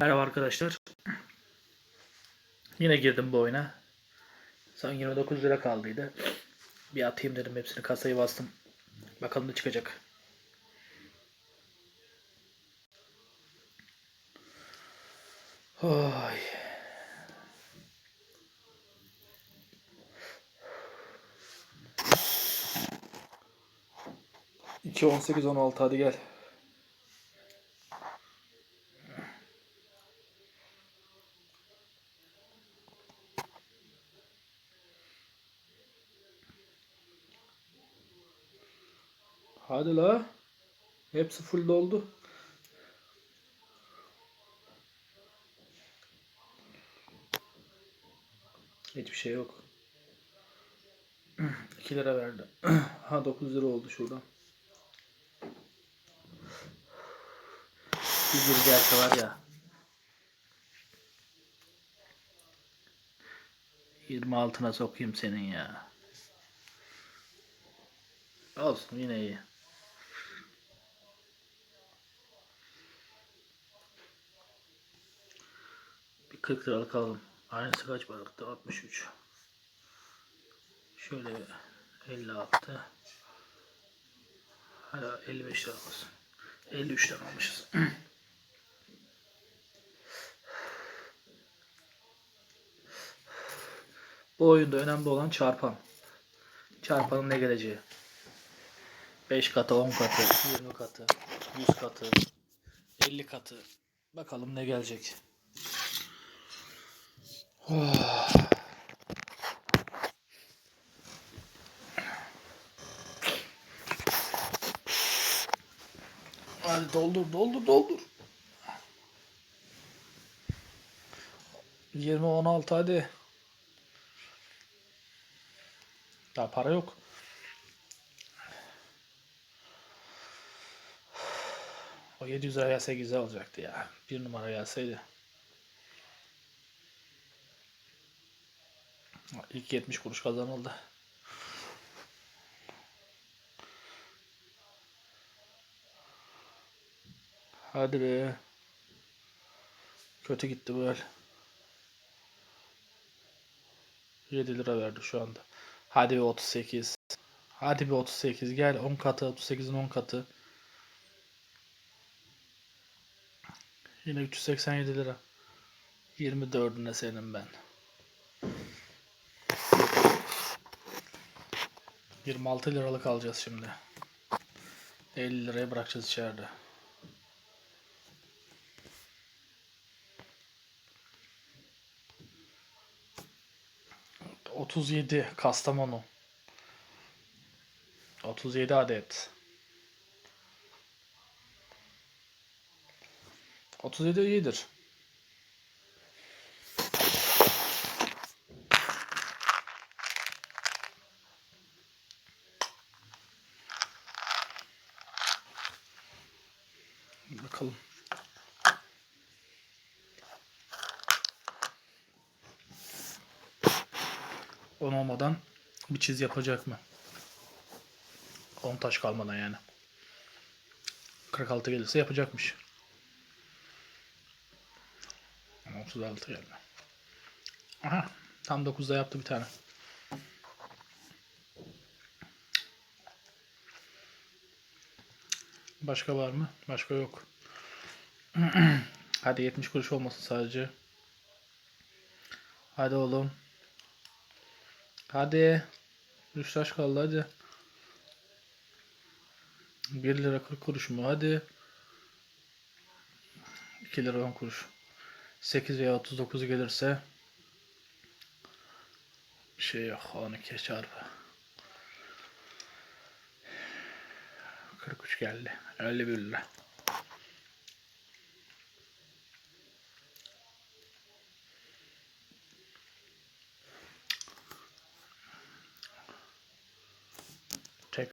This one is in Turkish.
Merhaba arkadaşlar. Yine girdim bu oyuna. Son 29 lira kaldıydı. Bir atayım dedim hepsini kasayı bastım. Bakalım ne çıkacak. Oy. İki on sekiz on altı hadi gel. Hadi la. Hepsi full doldu. Hiçbir şey yok. 2 lira verdi. ha 9 lira oldu şuradan. Bir geri gelse var ya. 26'na sokayım senin ya. Olsun yine iyi. 40 liralık alalım. Aynısı kaç paralıktı? 63. Şöyle 56. Hala 55 lira olsun. 53 lira almışız. Bu oyunda önemli olan çarpan. Çarpanın ne geleceği. 5 katı, 10 katı, 20 katı, 100 katı, 50 katı. Bakalım ne gelecek. Hadi doldur, doldur, doldur. 20, 16 hadi. Daha para yok. O 700 lira gelse güzel olacaktı ya. Bir numara gelseydi. İlk 70 kuruş kazanıldı. Hadi be. Kötü gitti bu el. 7 lira verdi şu anda. Hadi bir 38. Hadi bir 38 gel 10 katı 38'in 10 katı. Yine 387 lira. 24'üne senin ben. 26 liralık alacağız şimdi. 50 liraya bırakacağız içeride. Otuz yedi Kastamonu. 37 adet. 37 iyidir. Bakalım. On olmadan bir çiz yapacak mı? 10 taş kalmadan yani. 46 gelirse yapacakmış. Ama 36 geldi. Aha tam 9'da yaptı bir tane. Başka var mı? Başka yok. Hadi 70 kuruş olmasın sadece. Hadi oğlum. Hadi. 3 taş kaldı hadi. 1 lira 40 kuruş mu? Hadi. 2 lira 10 kuruş. 8 veya 39 gelirse bir şey yok. 12 çarpı. 43 geldi. 51 lira.